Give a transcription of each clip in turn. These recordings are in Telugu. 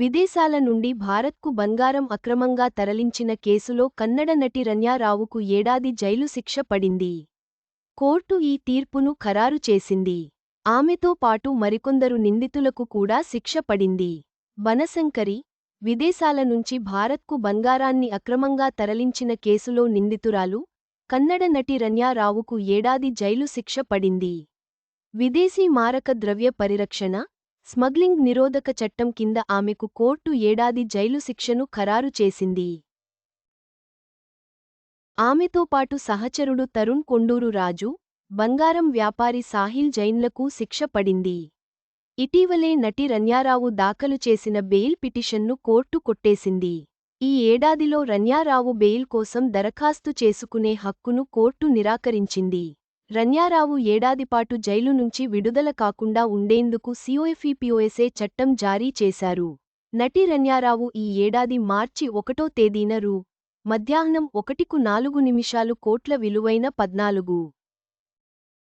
విదేశాల నుండి భారత్కు బంగారం అక్రమంగా తరలించిన కేసులో కన్నడ నటి రన్యారావుకు ఏడాది జైలు శిక్ష పడింది. కోర్టు ఈ తీర్పును ఖరారు చేసింది. ఆమెతో పాటు మరికొందరు నిందితులకు కూడా శిక్ష పడింది. బనశంకరి విదేశాల నుంచి భారత్కు బంగారాన్ని అక్రమంగా తరలించిన కేసులో నిందితురాలు కన్నడ నటి రన్యారావుకు ఏడాది జైలు శిక్ష పడింది. విదేశీ మారక ద్రవ్య పరిరక్షణ స్మగ్లింగ్ నిరోధక చట్టం కింద ఆమెకు కోర్టు ఏడాది జైలు శిక్షను ఖరారు చేసింది. ఆమెతో పాటు సహచరుడు తరుణ్ కొండూరు రాజు బంగారం వ్యాపారి సాహిల్ జైన్లకు శిక్ష పడింది. ఇటీవలే నటి రన్యారావు దాఖలు చేసిన బెయిల్ పిటిషన్ను కోర్టు కొట్టేసింది. ఈ ఏడాదిలో రన్యారావు బెయిల్ కోసం దరఖాస్తు చేసుకునే హక్కును కోర్టు నిరాకరించింది. రన్యారావు ఏడాదిపాటు జైలు నుంచి విడుదల కాకుండా ఉండేందుకు సిఓఎఫ్ఈపిఓఎస్ఏ చట్టం జారీ చేశారు. నటి రన్యారావు ఈ ఏడాది మార్చి ఒకటో తేదీన రూ. మధ్యాహ్నం ఒకటికు నాలుగు నిమిషాలు కోట్ల విలువైన పద్నాలుగు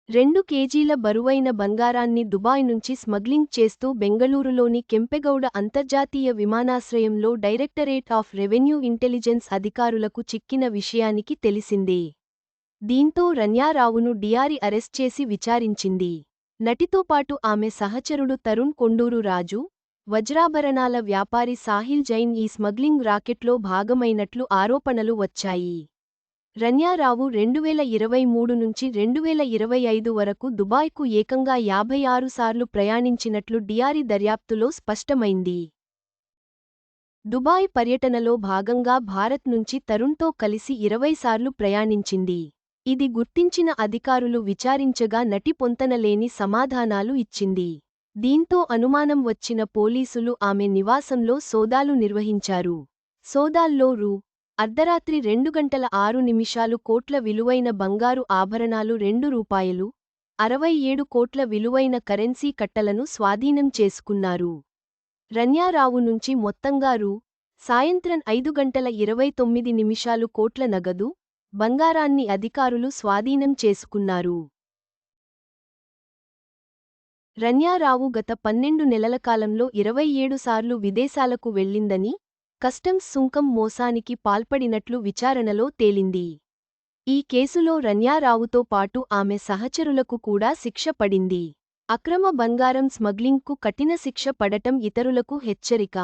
రెండు కేజీల బరువైన బంగారాన్ని దుబాయ్ నుంచి స్మగ్లింగ్ చేస్తూ బెంగళూరులోని కెంపెగౌడ అంతర్జాతీయ విమానాశ్రయంలో డైరెక్టరేట్ ఆఫ్ రెవెన్యూ ఇంటెలిజెన్స్ అధికారులకు చిక్కిన విషయానికి తెలిసిందే. దీంతో రన్యారావును డిఆరి అరెస్ట్ చేసి విచారించింది. నటితో పాటు ఆమె సహచరుడు తరుణ్ కొండూరు రాజు వజ్రాభరణాల వ్యాపారి సాహిల్ జైన్ ఈ స్మగ్లింగ్ రాకెట్లో భాగమైనట్లు ఆరోపణలు వచ్చాయి. రన్యారావు రెండువేల ఇరవై మూడు నుంచి రెండువేల ఇరవై ఐదు వరకు దుబాయ్కు ఏకంగా యాభై ఆరు సార్లు ప్రయాణించినట్లు డిఆరి దర్యాప్తులో స్పష్టమైంది. దుబాయ్ పర్యటనలో భాగంగా భారత్ నుంచి తరుణ్తో కలిసి ఇరవై సార్లు ప్రయాణించింది. ఇది గుర్తించిన అధికారులు విచారించగా నటి పొంతనలేని సమాధానాలు ఇచ్చింది. దీంతో అనుమానం వచ్చిన పోలీసులు ఆమె నివాసంలో సోదాలు నిర్వహించారు. సోదాల్లో రూ. అర్ధరాత్రి రెండు గంటల ఆరు నిమిషాలు కోట్ల విలువైన బంగారు ఆభరణాలు రెండు రూపాయలు అరవై ఏడు కోట్ల విలువైన కరెన్సీ కట్టలను స్వాధీనం చేసుకున్నారు. రన్యారావు నుంచి మొత్తంగా రూ. సాయంత్రం ఐదు గంటల ఇరవై తొమ్మిది నిమిషాలు కోట్ల నగదు బంగారాన్ని అధికారులు స్వాధీనం చేసుకున్నారు. రన్యారావు గత పన్నెండు నెలల కాలంలో ఇరవై ఏడు సార్లు విదేశాలకు వెళ్ళిందని కస్టమ్స్ సుంకం మోసానికి పాల్పడినట్లు విచారణలో తేలింది. ఈ కేసులో రన్యారావుతో పాటు ఆమె సహచరులకు కూడా శిక్ష పడింది. అక్రమ బంగారం స్మగ్లింగ్కు కఠిన శిక్ష పడటం ఇతరులకు హెచ్చరిక.